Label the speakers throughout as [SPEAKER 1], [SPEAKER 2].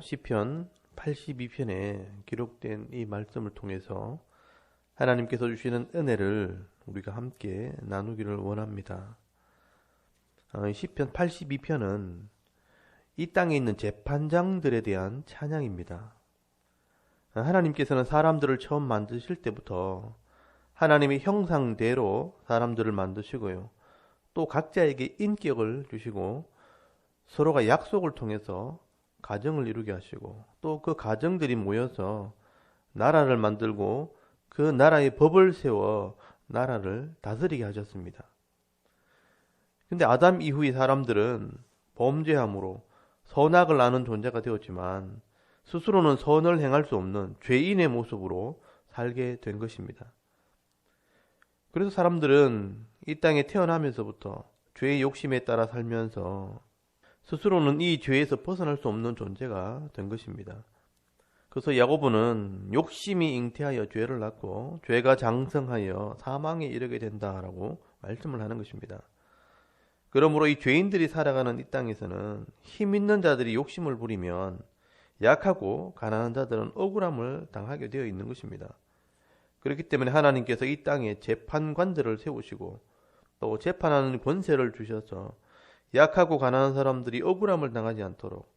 [SPEAKER 1] 시편 82편에 기록된 이 말씀을 통해서 하나님께서 주시는 은혜를 우리가 함께 나누기를 원합니다. 어, 시편 82편은 이 땅에 있는 재판장들에 대한 찬양입니다. 하나님께서는 사람들을 처음 만드실 때부터 하나님의 형상대로 사람들을 만드시고요. 또 각자에게 인격을 주시고 서로가 약속을 통해서 가정을 이루게 하시고 또 그 가정들이 모여서 나라를 만들고 그 나라의 법을 세워 나라를 다스리게 하셨습니다. 근데 아담 이후의 사람들은 범죄함으로 선악을 아는 존재가 되었지만 스스로는 선을 행할 수 없는 죄인의 모습으로 살게 된 것입니다. 그래서 사람들은 이 땅에 태어나면서부터 죄의 욕심에 따라 살면서 스스로는 이 죄에서 벗어날 수 없는 존재가 된 것입니다. 그래서 야고보는 욕심이 잉태하여 죄를 낳고 죄가 장성하여 사망에 이르게 된다라고 말씀을 하는 것입니다. 그러므로 이 죄인들이 살아가는 이 땅에서는 힘 있는 자들이 욕심을 부리면 약하고 가난한 자들은 억울함을 당하게 되어 있는 것입니다. 그렇기 때문에 하나님께서 이 땅에 재판관들을 세우시고 또 재판하는 권세를 주셔서 약하고 가난한 사람들이 억울함을 당하지 않도록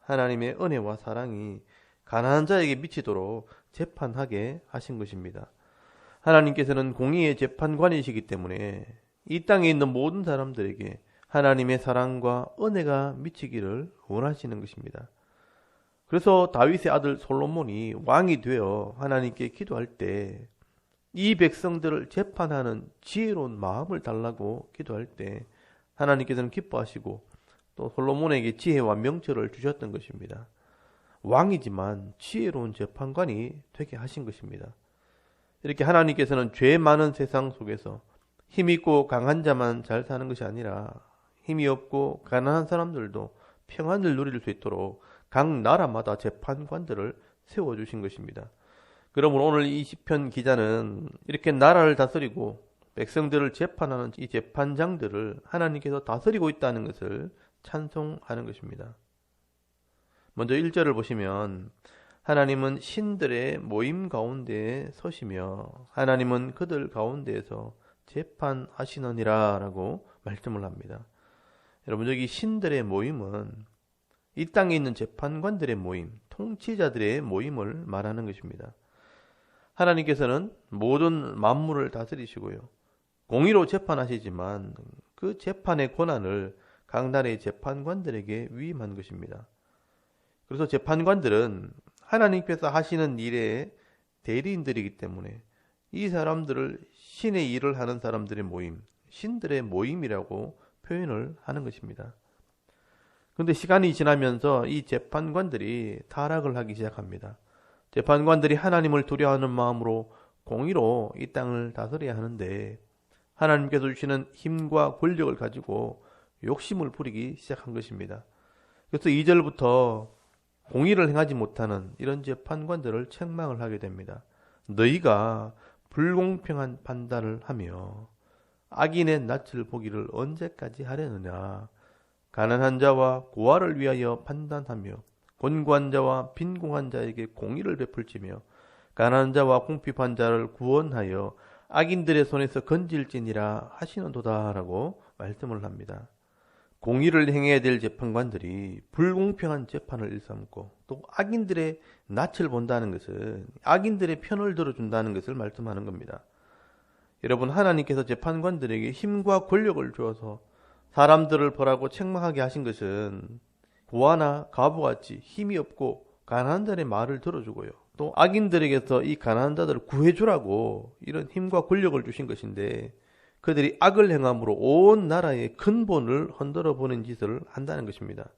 [SPEAKER 1] 하나님의 은혜와 사랑이 가난한 자에게 미치도록 재판하게 하신 것입니다. 하나님께서는 공의의 재판관이시기 때문에 이 땅에 있는 모든 사람들에게 하나님의 사랑과 은혜가 미치기를 원하시는 것입니다. 그래서 다윗의 아들 솔로몬이 왕이 되어 하나님께 기도할 때 이 백성들을 재판하는 지혜로운 마음을 달라고 기도할 때 하나님께서는 기뻐하시고 또 솔로몬에게 지혜와 명철을 주셨던 것입니다. 왕이지만 지혜로운 재판관이 되게 하신 것입니다. 이렇게 하나님께서는 죄 많은 세상 속에서 힘 있고 강한 자만 잘 사는 것이 아니라 힘이 없고 가난한 사람들도 평안을 누릴 수 있도록 각 나라마다 재판관들을 세워주신 것입니다. 그러므로 오늘 이 시편 기자는 이렇게 나라를 다스리고 백성들을 재판하는 이 재판장들을 하나님께서 다스리고 있다는 것을 찬송하는 것입니다. 먼저 1절을 보시면 하나님은 신들의 모임 가운데에 서시며 하나님은 그들 가운데에서 재판하시느니라 라고 말씀을 합니다. 여러분 여기 신들의 모임은 이 땅에 있는 재판관들의 모임, 통치자들의 모임을 말하는 것입니다. 하나님께서는 모든 만물을 다스리시고요. 공의로 재판하시지만 그 재판의 권한을 각 나라의 재판관들에게 위임한 것입니다. 그래서 재판관들은 하나님께서 하시는 일의 대리인들이기 때문에 이 사람들을 신의 일을 하는 사람들의 모임, 신들의 모임이라고 표현을 하는 것입니다. 그런데 시간이 지나면서 이 재판관들이 타락을 하기 시작합니다. 재판관들이 하나님을 두려워하는 마음으로 공의로 이 땅을 다스려야 하는데 하나님께서 주시는 힘과 권력을 가지고 욕심을 부리기 시작한 것입니다. 그래서 2절부터 공의를 행하지 못하는 이런 재판관들을 책망을 하게 됩니다. 너희가 불공평한 판단을 하며 악인의 낯을 보기를 언제까지 하려느냐. 가난한 자와 고아를 위하여 판단하며 곤고한 자와 빈공한 자에게 공의를 베풀지며 가난한 자와 궁핍한 자를 구원하여 악인들의 손에서 건질지니라 하시는도다라고 말씀을 합니다. 공의를 행해야 될 재판관들이 불공평한 재판을 일삼고 또 악인들의 낯을 본다는 것은 악인들의 편을 들어준다는 것을 말씀하는 겁니다. 여러분 하나님께서 재판관들에게 힘과 권력을 주어서 사람들을 벌하고 책망하게 하신 것은 고아나 가부같이 힘이 없고 가난한 자의 말을 들어주고요. 또 악인들에게서 이 가난한 자들을 구해주라고 이런 힘과 권력을 주신 것인데 그들이 악을 행함으로 온 나라의 근본을 흔들어 보는 짓을 한다는 것입니다.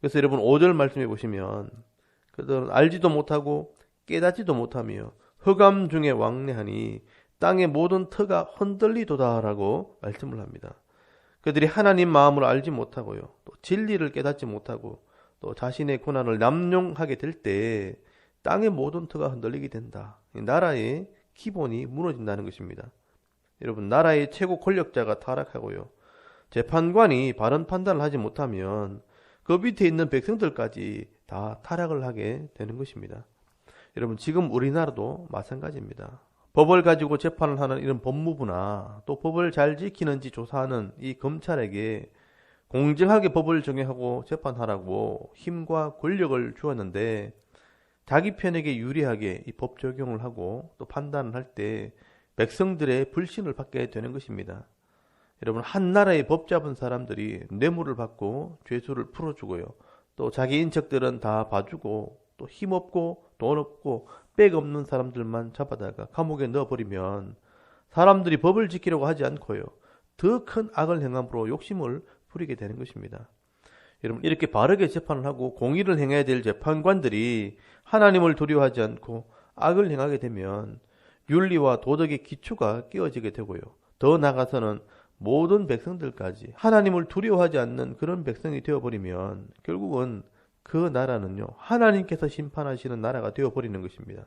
[SPEAKER 1] 그래서 여러분 5절 말씀해 보시면 그들은 알지도 못하고 깨닫지도 못하며 흑암 중에 왕래하니 땅의 모든 터가 흔들리도다라고 말씀을 합니다. 그들이 하나님 마음을 알지 못하고요. 또 진리를 깨닫지 못하고 또 자신의 고난을 남용하게 될 때 땅의 모든 터가 흔들리게 된다. 나라의 기본이 무너진다는 것입니다. 여러분 나라의 최고 권력자가 타락하고요. 재판관이 바른 판단을 하지 못하면 그 밑에 있는 백성들까지 다 타락을 하게 되는 것입니다. 여러분 지금 우리나라도 마찬가지입니다. 법을 가지고 재판을 하는 이런 법무부나 또 법을 잘 지키는지 조사하는 이 검찰에게 공정하게 법을 정해하고 재판하라고 힘과 권력을 주었는데 자기 편에게 유리하게 이 법 적용을 하고 또 판단을 할 때 백성들의 불신을 받게 되는 것입니다. 여러분 한 나라의 법 잡은 사람들이 뇌물을 받고 죄수를 풀어주고요. 또 자기 인척들은 다 봐주고 또 힘없고 돈 없고 백 없는 사람들만 잡아다가 감옥에 넣어버리면 사람들이 법을 지키려고 하지 않고요. 더 큰 악을 행함으로 욕심을 부리게 되는 것입니다. 여러분 이렇게 바르게 재판을 하고 공의를 행해야 될 재판관들이 하나님을 두려워하지 않고 악을 행하게 되면 윤리와 도덕의 기초가 깨어지게 되고요. 더 나아가서는 모든 백성들까지 하나님을 두려워하지 않는 그런 백성이 되어버리면 결국은 그 나라는요 하나님께서 심판하시는 나라가 되어버리는 것입니다.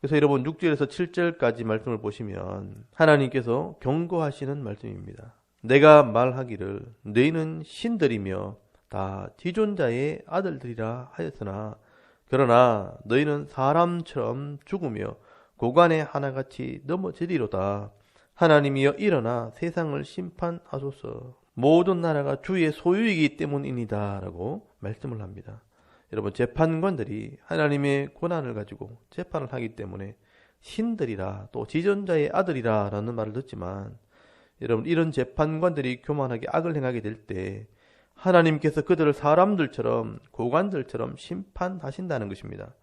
[SPEAKER 1] 그래서 여러분 6절에서 7절까지 말씀을 보시면 하나님께서 경고하시는 말씀입니다. 내가 말하기를 너희는 신들이며 다 지존자의 아들들이라 하였으나 그러나 너희는 사람처럼 죽으며 고관에 하나같이 넘어지리로다. 하나님이여 일어나 세상을 심판하소서. 모든 나라가 주의 소유이기 때문이니다. 라고 말씀을 합니다. 여러분, 재판관들이 하나님의 권한을 가지고 재판을 하기 때문에 신들이라 또 지존자의 아들이라 라는 말을 듣지만 여러분, 이런 재판관들이 교만하게 악을 행하게 될 때 하나님께서 그들을 사람들처럼 고관들처럼 심판하신다는 것입니다.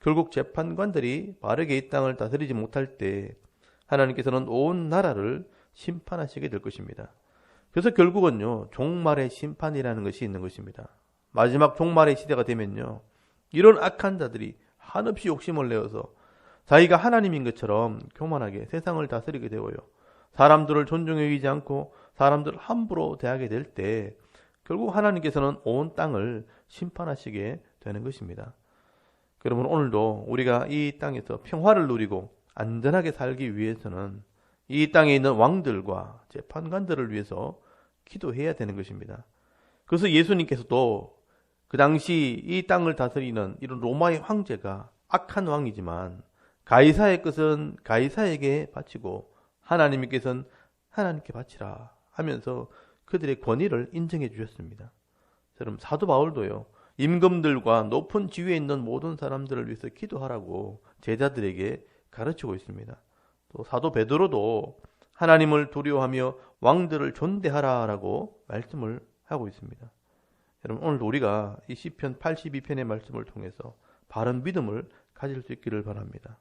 [SPEAKER 1] 결국 재판관들이 바르게 이 땅을 다스리지 못할 때 하나님께서는 온 나라를 심판하시게 될 것입니다. 그래서 결국은요, 종말의 심판이라는 것이 있는 것입니다. 마지막 종말의 시대가 되면요, 이런 악한 자들이 한없이 욕심을 내어서 자기가 하나님인 것처럼 교만하게 세상을 다스리게 되고요. 사람들을 존중해 여기지 않고 사람들을 함부로 대하게 될 때 결국 하나님께서는 온 땅을 심판하시게 되는 것입니다. 그러면 오늘도 우리가 이 땅에서 평화를 누리고 안전하게 살기 위해서는 이 땅에 있는 왕들과 재판관들을 위해서 기도해야 되는 것입니다. 그래서 예수님께서도 그 당시 이 땅을 다스리는 이런 로마의 황제가 악한 왕이지만 가이사의 것은 가이사에게 바치고 하나님께서는 하나님께 바치라 하면서 그들의 권위를 인정해 주셨습니다. 여러분 사도 바울도요. 임금들과 높은 지위에 있는 모든 사람들을 위해서 기도하라고 제자들에게 가르치고 있습니다. 또 사도 베드로도 하나님을 두려워하며 왕들을 존대하라라고 말씀을 하고 있습니다. 여러분 오늘 우리가 이 시편 82편의 말씀을 통해서 바른 믿음을 가질 수 있기를 바랍니다.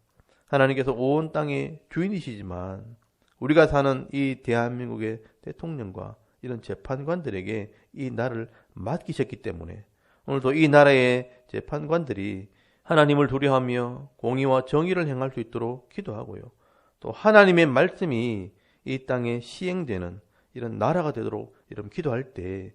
[SPEAKER 1] 하나님께서 온 땅의 주인이시지만 우리가 사는 이 대한민국의 대통령과 이런 재판관들에게 이 나라를 맡기셨기 때문에 오늘도 이 나라의 재판관들이 하나님을 두려워하며 공의와 정의를 행할 수 있도록 기도하고요. 또 하나님의 말씀이 이 땅에 시행되는 이런 나라가 되도록 이런 기도할 때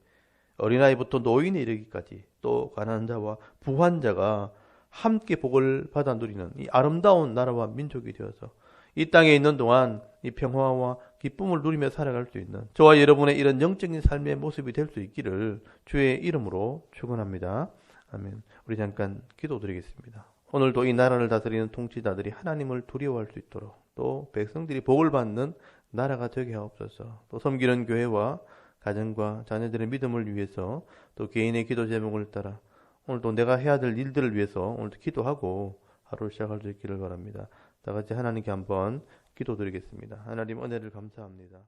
[SPEAKER 1] 어린아이부터 노인에 이르기까지 또 가난한 자와 부한 자가 함께 복을 받아 누리는 이 아름다운 나라와 민족이 되어서 이 땅에 있는 동안 이 평화와 기쁨을 누리며 살아갈 수 있는 저와 여러분의 이런 영적인 삶의 모습이 될 수 있기를 주의 이름으로 축원합니다. 아멘. 우리 잠깐 기도드리겠습니다. 오늘도 이 나라를 다스리는 통치자들이 하나님을 두려워할 수 있도록 또 백성들이 복을 받는 나라가 되게 하옵소서. 또 섬기는 교회와 가정과 자녀들의 믿음을 위해서 또 개인의 기도 제목을 따라 오늘도 내가 해야 될 일들을 위해서 오늘도 기도하고 하루를 시작할 수 있기를 바랍니다. 다 같이 하나님께 한번 기도드리겠습니다. 하나님 은혜를 감사합니다.